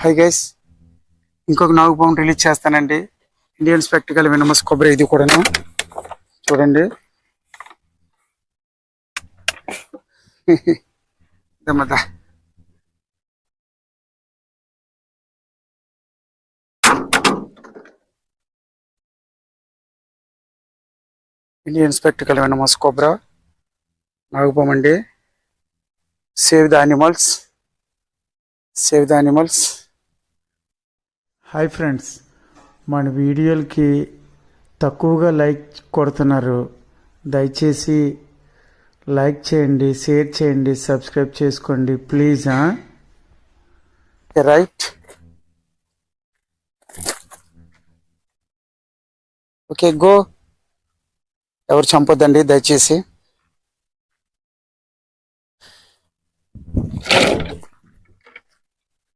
High guys ఇంకొక నాగు పౌండ్ రిలీజ్ చేస్తానండి. ఇండియన్ స్పెక్టికల్ వినమస్ కొబ్బరి ఇది కూడాను. చూడండి. దమ్మదా ఇండియన్ స్పెక్టికల్ వినమస్ కొబ్రా నాగుపం అండి save the animals save the animals hi friends మన వీడియోలకి తక్కువగా లైక్ కొడుతున్నారు. దయచేసి లైక్ చేయండి షేర్ చేయండి సబ్స్క్రైబ్ చేసుకోండి ప్లీజ్ రైట్. Okay go. ఎవరు చంపొద్దండి దయచేసి.